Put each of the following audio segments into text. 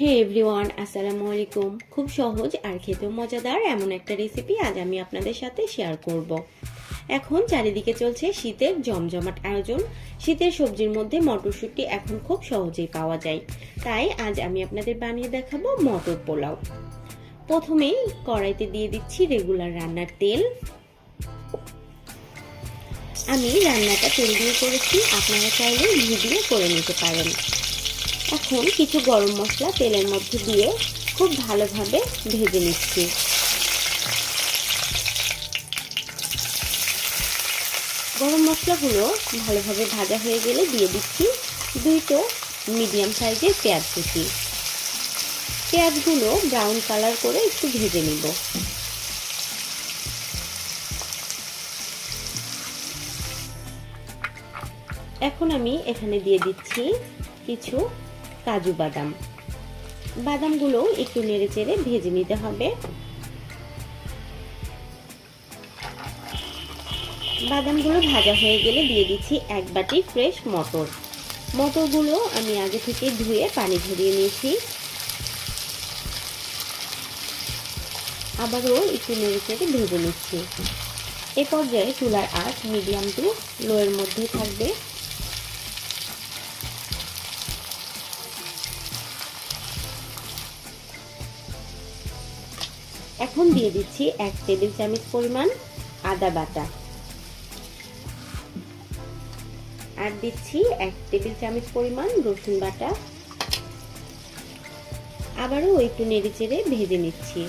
হে everyone, আসসালামু আলাইকুম। খুব সহজ আর খেতেও মজাদার এমন একটা রেসিপি আজ আমি আপনাদের সাথে শেয়ার করব। এখন চারিদিকে চলছে শীতের জমজমাট আয়োজন। শীতের সবজির মধ্যে মটরশুঁটি এখন খুব সহজেই পাওয়া যায়। তাই আজ আমি আপনাদের বানিয়ে দেখাবো মটর পোলাও। প্রথমেই কড়াইতে দিয়ে দিচ্ছি রেগুলার রান্নার তেল। আমি রান্নাটা তেল দিয়ে করেছি, আপনারা চাইলে ঘি দিয়ে করে নিতে পারেন। এখন কিছু গরম মশলা তেলের মধ্যে দিয়ে খুব ভালোভাবে ভেজে নিচ্ছি। গরম মশলাগুলো ভালোভাবে ভাজা হয়ে গেলে দিয়ে দিচ্ছি দুইটো মিডিয়াম সাইজের পেঁয়াজ কুচি। পেঁয়াজগুলো ব্রাউন কালার করে একটু ভেজে নিব। এখন আমি এখানে দিয়ে দিচ্ছি কিছু কাজু বাদাম। বাদামগুলো একটু নেড়ে চেড়ে ভেজে নিতে হবে। বাদামগুলো ভাজা হয়ে গেলে দিয়ে দিচ্ছি এক বাটি ফ্রেশ মটর। মটরগুলো আমি আগে থেকে ধুয়ে পানি ঝরিয়ে নিয়েছি। আবারও একটু নেড়ে চেড়ে ভেজে নিচ্ছি। এ পর্যায়ে চুলার আঁচ মিডিয়াম টু লোয়ের মধ্যে থাকবে। এখন দিয়ে দিচ্ছি এক টেবিল চামচ পরিমাণ আদা বাটা। আর দিচ্ছি এক টেবিল চামচ পরিমাণ রসুন বাটা। আবারও একটু নেড়ে চেড়ে ভেজে নিচ্ছি।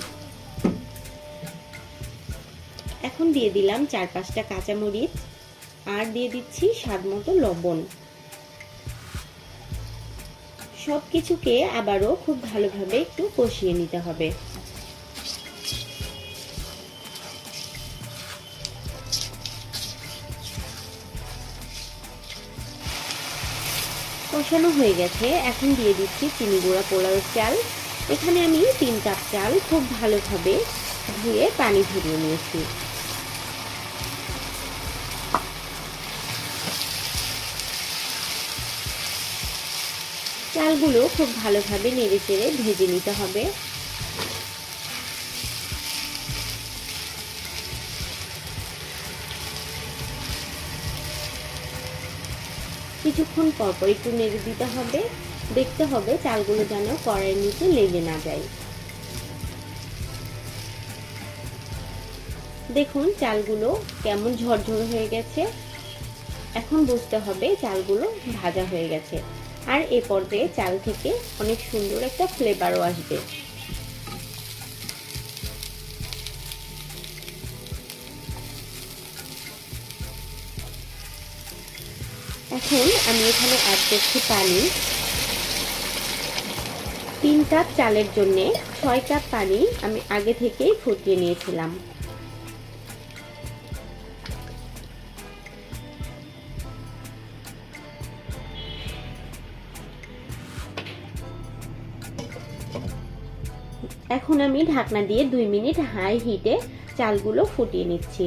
এখন দিয়ে দিলাম চার পাঁচটা কাঁচামরিচ আর দিয়ে দিচ্ছি স্বাদ মতো লবণ। সব কিছুকে আবারও খুব ভালোভাবে একটু কষিয়ে নিতে হবে। কষানো হয়ে গেছে। এখন দিয়ে দিচ্ছি চিনি গুঁড়া পোলাও চাল। এখানে আমি তিন কাপ চাল খুব ভালোভাবে ধুয়ে পানি ঝরিয়ে নিয়েছি। চালগুলো খুব ভালোভাবে নেড়ে চেড়ে ভেজে নিতে হবে। কিছুক্ষণ পরপর একটু নেড়ে দিতে হবে, দেখতে হবে চালগুলো যেন কড়াইয়ের নিচে লেগে না যায়। দেখুন চালগুলো কেমন ঝরঝর হয়ে গেছে। এখন বুঝতে হবে চালগুলো ভাজা হয়ে গেছে। আর এ পর্যায়ে চাল থেকে অনেক সুন্দর একটা ফ্লেভারও আসবে। এখন আমি এখানে অ্যাড করছি পানি। তিন কাপ চালের জন্য ছয় কাপ পানি আমি আগে থেকেই ফুটিয়ে নিয়েছিলাম। এখন আমি ঢাকনা দিয়ে দুই মিনিট হাই হিটে চালগুলো ফুটিয়ে নিচ্ছি।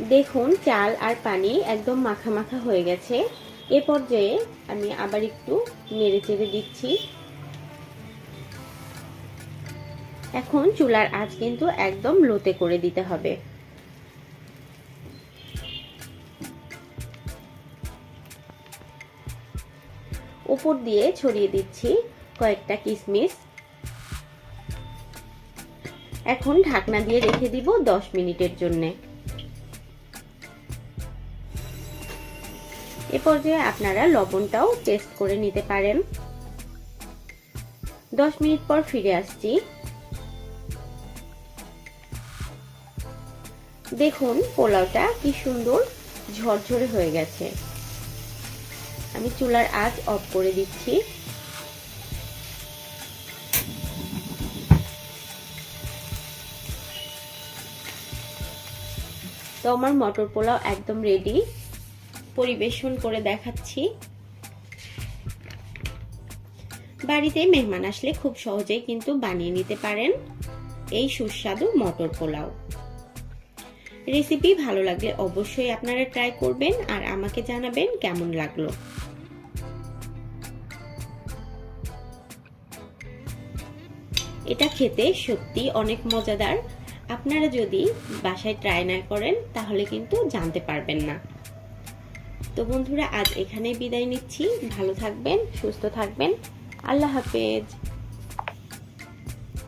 দেখুন, চাল আর পানি একদম মাখা মাখা হয়ে গেছে। এ পর্যায়ে আমি আবার একটু নেড়ে চেড়ে দিচ্ছি। এখন চুলার আঁচ কিন্তু একদম লোতে করে দিতে হবে। উপর দিয়ে ছড়িয়ে দিচ্ছি কয়েকটা কিশমিশ এখন ঢাকনা দিয়ে রেখে দিব দশ মিনিটের জন্যে। এ পর্যায়ে আপনারা লবণটাও টেস্ট করে নিতে পারেন। দশ মিনিট পর ফিরে আসছি। দেখুন, পোলাওটা কি সুন্দর ঝরঝরে হয়ে গেছে। আমি চুলার আঁচ অফ করে দিচ্ছি। তো আমার মটর পোলাও একদম রেডি পরিবেশন করে দেখাচ্ছি। বাড়িতে মেহমান আসলে খুব সহজেই কিন্তু বানিয়ে নিতে পারেন এই সুস্বাদু মটর পোলাও। রেসিপি ভালো লাগলে অবশ্যই আপনারা ট্রাই করবেন আর আমাকে জানাবেন কেমন লাগল। এটা খেতে সত্যি অনেক মজাদার। আপনারা যদি বাসায় ট্রাই না করেন তাহলে কিন্তু জানতে পারবেন না। তো বন্ধুরা আজ এখানেই বিদায় নিচ্ছি। ভালো থাকবেন সুস্থ থাকবেন। আল্লাহ হাফেজ।